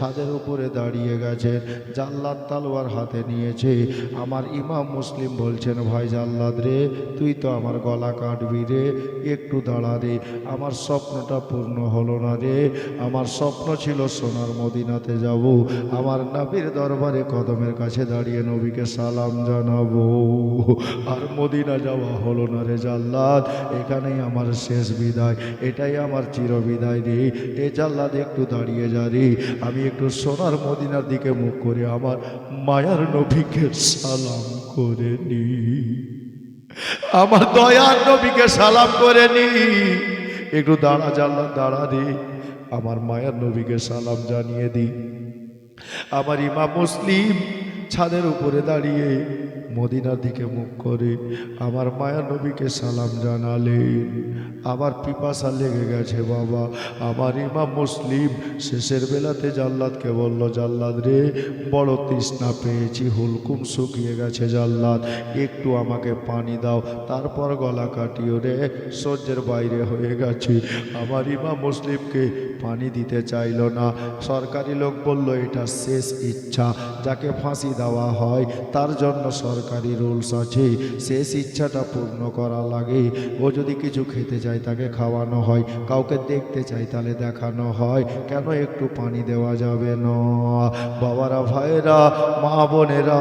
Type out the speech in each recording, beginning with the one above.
ছাদের উপরে দাঁড়িয়ে গেছে জাল্লাদ তালোয়ার হাতে নিয়েছে। আমার ইমাম মুসলিম বলছেন, ভাই জাল্লাদ রে, তুই তো আমার গলা কাটবি রে, একটু দাঁড়া রে, আমার স্বপ্নটা পূর্ণ হলো না রে, আমার স্বপ্ন ছিল সোনার মদিনাতে যাব, আমার নবীর দরবারে কদমের কাছে দাঁড়িয়ে নবীকে সালাম জানাব, আর মদিনা যাওয়া হলো না রে জাল্লাদ এখানেই আমার শেষ বিদায়, এটাই আমার চির বিদায় রে, এ জাল্লাদ একটু দাঁড়িয়ে যা রে, আমি একটু সোনার মদিনার দিকে মুখ করে আমার মায়ার নবীকে সালাম করে নি। আমার দয়ার নবীকে সালাম করে নি। একটু দাঁড়া জানলাম দাঁড়া রে। আমার মায়ার নবীকে সালাম জানিয়ে দিই আমার ইমা মুসলিম ছাদের উপরে দাঁড়িয়ে মদিনার দিকে মুখ করে আমার মায়া নবীকে সালাম জানালেন আবার পিপাসা লেগে গেছে, বাবা। আমার ইমাম মুসলিম শেষের বেলাতে জাল্লাদকে বলল জাল্লাদ রে, বড় তৃষ্ণা পেয়েছি, হুলকুম শুকিয়ে গেছে জাল্লাদ একটু আমাকে পানি দাও, তারপর গলা কাটিও রে, সহ্যের বাইরে হয়ে গেছে। আমার ইমাম মুসলিমকে পানি দিতে চাইলো না। সরকারি লোক বলল, এটা শেষ ইচ্ছা। যাকে ফাঁসি দেওয়া হয়, তার জন্য সরকারি রুলস আছে। শেষ ইচ্ছাটা পূর্ণ করা লাগে। ও যদি কিছু খেতে চায়, তাকে খাওয়ানো হয়, কাউকে দেখতে চাই তাহলে দেখানো হয়। কেন একটু পানি দেওয়া যাবে না? বাবারা ভাইরা মা বোনেরা,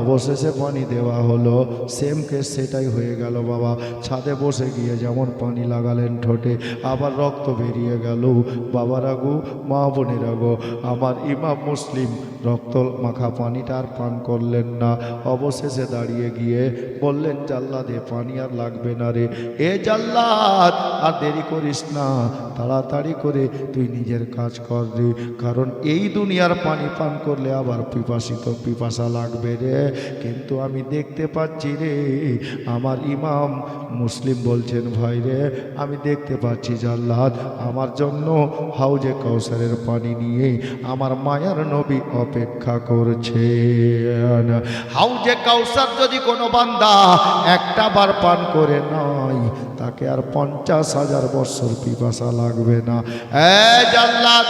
অবশেষে পানি দেওয়া হলো। সেম কেস সেটাই হয়ে গেল, বাবা। ছাদে বসে গিয়ে যেমন পানি লাগালেন ঠোঁটে, আবার রক্ত বেরিয়ে গেল। বাবারা গো, মা বোনেরা গো, আমার ইমাম মুসলিম রক্ত মাখা পানিটা আর পান করলেন না। অবশেষে দাঁড়িয়ে গিয়ে বললেন, জাল্লাদে পানি আর লাগবে না রে। এ জাল্লাদ, আর দেরি করিস না। তাড়াতাড়ি করে তুই নিজের কাজ কর রে। কারণ এই দুনিয়ার পানি পান করলে আবার পিপাসিত পিপাসা লাগবে রে। কিন্তু আমি দেখতে পাচ্ছি রে, আমার ইমাম মুসলিম বলছেন, ভাই রে, আমি দেখতে পাচ্ছি জাল্লাদ, আমার জন্য হাউজে কৌসারের পানি নিয়ে আমার মায়ার নবী অপেক্ষা করছে। হাউজে কৌসার যদি কোনো বান্দা একটা বার পান করে নয় তাকে আর পঞ্চাশ হাজার বছর পিপাসা লাগবে না। এ জাল্লাদ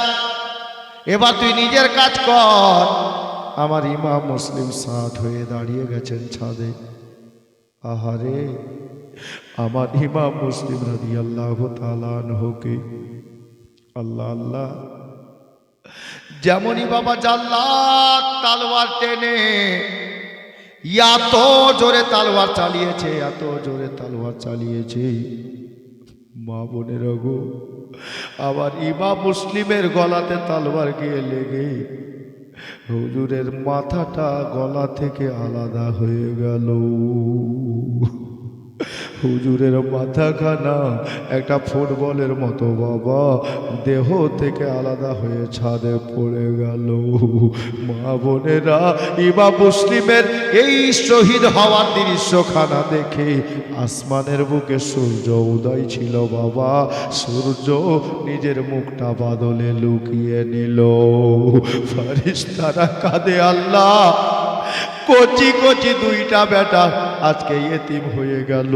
এবার তুই নিজের কাজ কর। আমার ইমাম মুসলিম সাদ হয়ে দাঁড়িয়ে গেছেন ছাদে। আহারে, আমার ইমাম মুসলিম রাজি আল্লাহ তালানহকে আল্লাহ আল্লাহ। যেমনই বাবা জাল্লাদ তালওয়ার টেনে, এত জোরে তালওয়ার চালিয়েছে, এত জোরে তালওয়ার চালিয়েছে। মা বোনের গো আবার ইমা মুসলিমের গলাতে তালওয়ার গিয়ে লেগে, হুজুরের মাথাটা গলা থেকে আলাদা হয়ে গেল। হুজুরের মাথাখানা একটা ফুটবলের মতো, বাবা। দেহ থেকে আলাদা হয়ে ছাদে পড়ে গেল। মা বোনেরা, ইমা মুসলিমের এই শহীদ হওয়ার দৃশ্যখানা দেখে আসমানের বুকে সূর্য উদয় ছিল, বাবা। সূর্য নিজের মুখটা বাদলে লুকিয়ে নিল। ফারিস্তারা কাঁদে, আল্লাহ। কচি কচি দুইটা বেটা আজকে এতিম হয়ে গেল।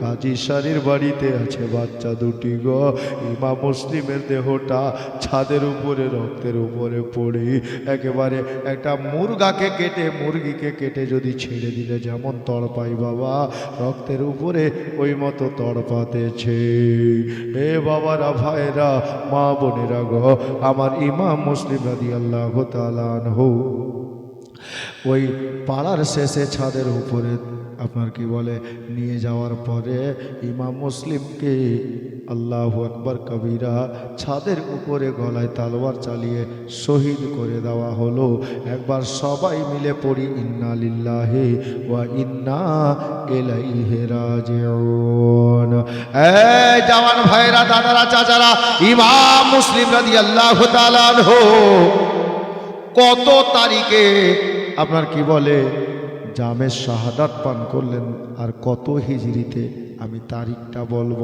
কাজী শাড়ির বাড়িতে আছে বাচ্চা দুটি গ। ইমা মুসলিমের দেহটা ছাদের উপরে, রক্তের উপরে পড়ে। একেবারে একটা মুরগাকে কেটে, মুরগিকে কেটে যদি ছেড়ে দিলে যেমন তড়পাই বাবা, রক্তের উপরে ওই মতো তড়পাতেছে। এ বাবারা ভাইরা মা বোনেরা গ, আমার ইমাম মুসলিম রাদি আল্লাহ তালানহু ওই পাড়ার শেষে ছাদের উপরে, আপনার কি বলে, নিয়ে যাওয়ার পরে ইমাম মুসলিমকে আল্লাহ আকবর কবিরা ছাদের উপরে গলায় তালোয়ার চালিয়ে শহীদ করে দেওয়া হলো। একবার সবাই মিলে পড়ি, ইন্না লিল্লাহে ওয়া ইন্না এলাইহে রাজিউন। এই জওয়ান ভাইরা, দাদারা, চাচারা, ইমাম মুসলিম রাদিয়াল্লাহু তাআলা কত তারিখে আপনার কি বলে? জামের শাহাদাত পান করলেন, আর কত হিজড়িতে আমি তারিখটা বলব?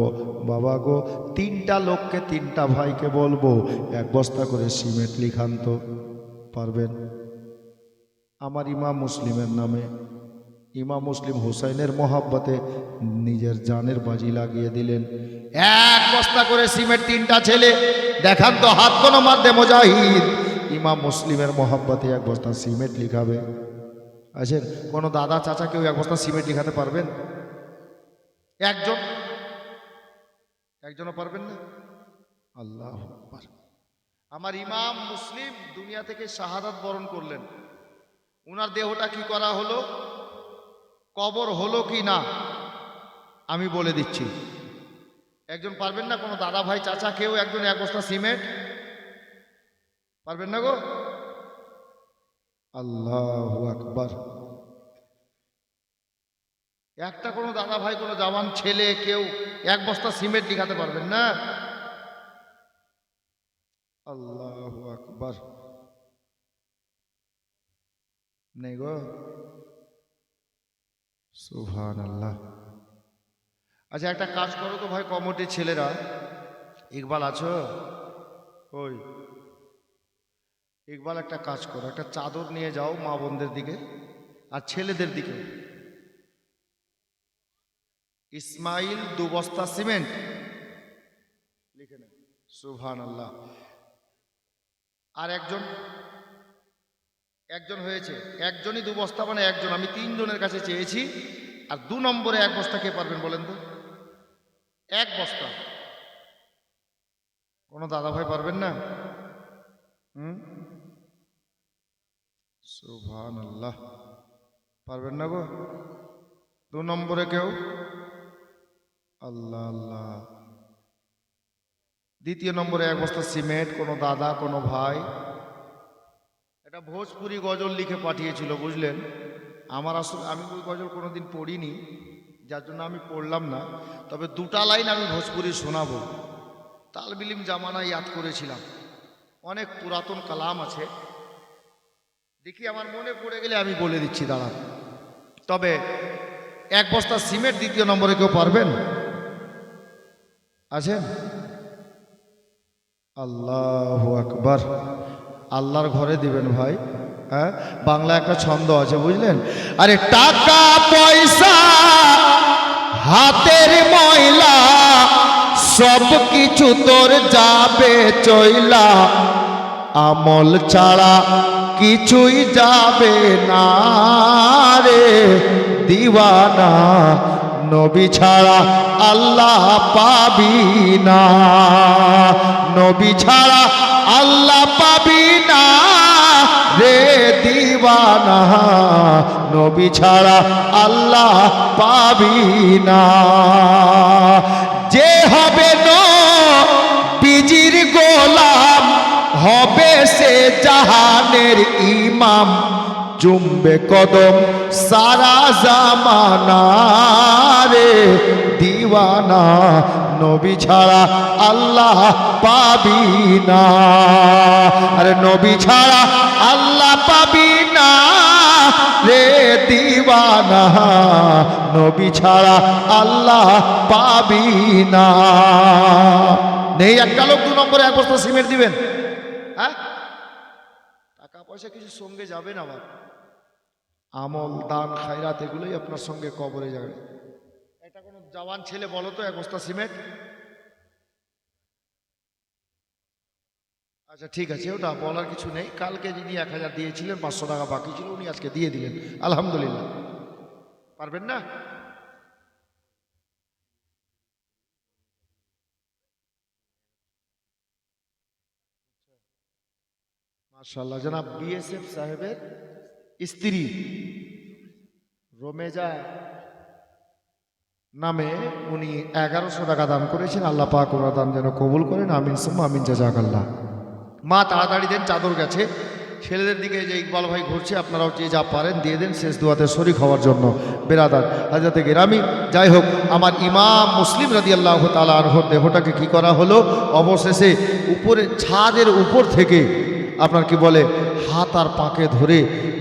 বাবা গো, তিনটা লোককে তিনটা ভাইকে বলব, এক বস্তা করে সিমেন্ট লিখান তো, পারবেন? আমার ইমাম মুসলিমের নামে, ইমাম মুসলিম হুসাইনের মহাব্বতে নিজের জানের বাজি লাগিয়ে দিলেন। এক বস্তা করে সিমেন্ট, তিনটা ছেলে, দেখান তো, হাত কোনো মারদে মোজাহিদ। ইমাম মুসলিমের মহাব্বতে এক বস্তা সিমেন্ট লিখাবে। আছেন কোনো দাদা চাচা কেউ এক বস্তা সিমেন্ট লিখাতে পারবেন? একজন? একজনও পারবেন না? আল্লাহ আমার ইমাম মুসলিম দুনিয়া থেকে শাহাদাত বরণ করলেন। ওনার দেহটা কি করা হলো? কবর হলো কি না? আমি বলে দিচ্ছি। একজন পারবেন না? কোনো দাদা ভাই, চাচা কেউ একজন এক বস্তা সিমেন্ট? পারবেন না গো? আল্লাহ আকবার। একটা কোনো দাদা ভাই, কোনো জওয়ান ছেলে, কেউ এক বস্তা সিমেন্ট লিখাতে পারবেন না? আল্লাহ আকবার। নেই গো? সুহান আল্লাহ আচ্ছা একটা কাজ করো তো ভাই, কমিটির ছেলেরা। ইকবাল আছো? ওই ইকবাল একটা কাজ করো, একটা চাদর নিয়ে যাও মা বোনদের দিকে আর ছেলেদের দিকে। ইসমাইল দু বস্তা সিমেন্ট। লিখে নেন। সুহান আল্লাহ আর একজন একজন হয়েছে। একজনই দু বস্তা মানে একজন। আমি তিনজনের কাছে চেয়েছি আর দু নম্বরে এক বস্তা কে পারবেন বলেন তো? এক বস্তা। কোনো দাদা ভাই পারবেন না? হুম? সুভান আল্লাহ পারবেন না গো? দু নম্বরে কেউ? আল্লাহ আল্লাহ। দ্বিতীয় নম্বরে এক বস্তা সিমেন্ট, কোনো দাদা, কোনো ভাই। এটা ভোজপুরি গজল লিখে পাঠিয়েছিল, বুঝলেন? আমার আসলে, আমি ওই গজল কোনোদিন পড়িনি, যার জন্য আমি পড়লাম না। তবে দুটা লাইন আমি ভোজপুরি শোনাবো। তালবিলিম জামানা ইয়াদ করেছিলাম। অনেক পুরাতন কালাম আছে। দেখি আমার মনে পড়ে গেলে আমি বলে দিচ্ছি দাঁড়া তবে এক বস্তা সিমেন্ট দ্বিতীয় নম্বরে কেউ পারবেন? আছেন? আল্লাহ আকবার। আল্লাহর ঘরে দিবেন ভাই হ্যাঁ? বাংলা একটা ছন্দ আছে, বুঝলেন? আরে টাকা, পয়সা, হাতের ময়লা, সব কিছু তোর যাবে চইলা। আমল ছাড়া কিছুই যাবে না রে। দিওয়ানা, নবী ছাড়া আল্লাহ পাবি না। নবী ছাড়া আল্লাহ পাবি না রে দিওয়ানা, নবী ছাড়া আল্লাহ পাবি না। যে হবে হবে সে জাহানের ইমাম। জুমবে কদম সারা জামানা রে দিওয়ানা নবী ছাড়া আল্লাহ পাবি না। আরে নবী ছাড়া আল্লাহ পাবি না রে দিওয়ানা। নবী ছাড়া আল্লাহ পাবি না। নেই একটা লোক দু নম্বরে এক বস্তা সিমেন্ট দিবেন। হ্যাঁ? টাকা পয়সা কিছু সঙ্গে যাবে না আবার আমল, দান, খায়রাত এগুলোই আপনার সঙ্গে কবরে যাবে। একটা কোনো জওয়ান ছেলে বলো তো, এক বস্তা সিমেন্ট? আচ্ছা ঠিক আছে, ওটা বলার কিছু নেই। কালকে যিনি এক হাজার দিয়েছিলেন, পাঁচশো টাকা বাকি ছিল, উনি আজকে দিয়ে দিলেন। আলহামদুলিল্লাহ। পারবেন না? মাশাল্লাহ জনাব বিএসএফ সাহেবের স্ত্রী রোমেজা নামে উনি এগারোশো টাকা দান করেছেন। আল্লাহ পাক ওনার দান যেন কবুল করেন, আমিন, সুম্মা আমিন জাজাক আল্লাহ মা, তাড়াতাড়ি দেন, চাদর গেছে। ছেলেদের দিকে যে ইকবাল ভাই ঘুরছে, আপনারাও যে যা পারেন দিয়ে দেন, শেষ দুয়াতে শরিক হওয়ার জন্য। বেরাদার হাজরাতে গেরামি, যাই হোক, আমার ইমাম মুসলিম রাদি আল্লাহ তালা আনহর দেহটাকে কি করা হলো? অবশেষে উপরে, ছাদের উপর থেকে আপনার কি বলে, হাত আর পাকে ধরে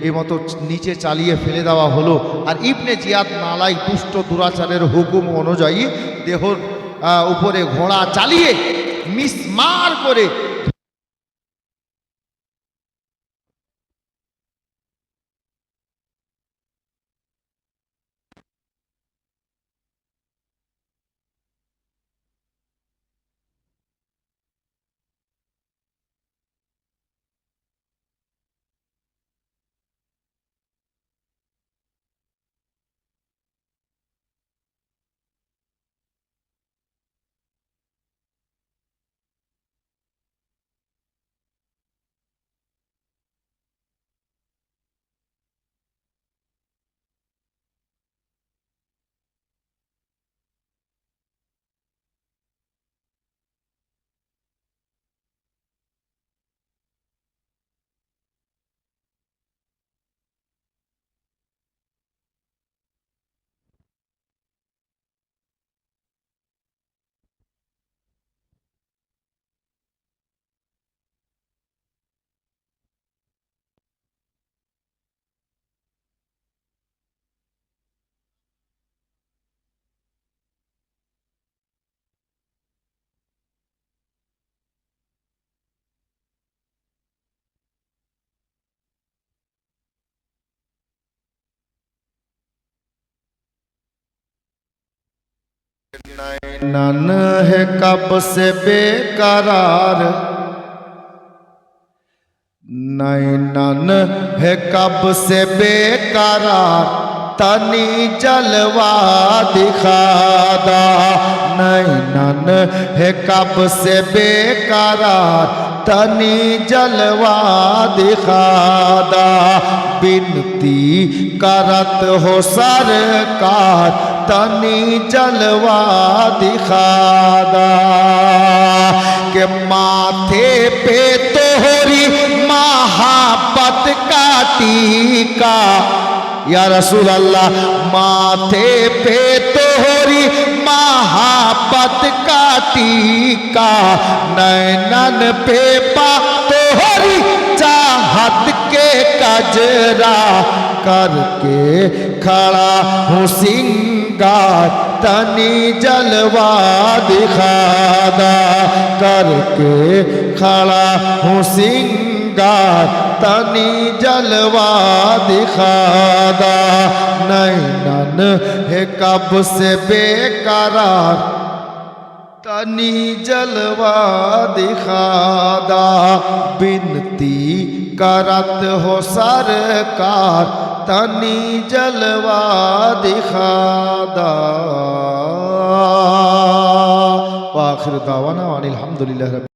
এ মতো নিচে চালিয়ে ফেলে দেওয়া হলো। আর ইবনে জিয়াদ নালাই দুষ্ট দুরাচারের হুকুম অনুযায়ী দেহর উপরে ঘোড়া চালিয়ে মিসমার করে नन है कब से बेकरार नैनन है कब से बेकरार तनी जलवा दिखादा नैनन है कब से बेकरार, तनी जलवा दिखादा। बिनती करत हो सरकार, तनी जलवा दिखादा। के माथे पे तोहरी महापत का। टीका या रसूल अल्लाह माथे पे तोहरी महापत का टीका नैनन पे पा तोहरी चाहत के कजरा करके खड़ा हूँ सिंगार तनी जलवा दिखादा करके खड़ा हूँ सिंगार तनी जलवा दिखादा नैनन है कब से बेकरार तनी जलवा दिखादा बिनती करत हो सरकार तनी जलवा दिखादा आखिर दावाना अनिल हमदुलिल्लाह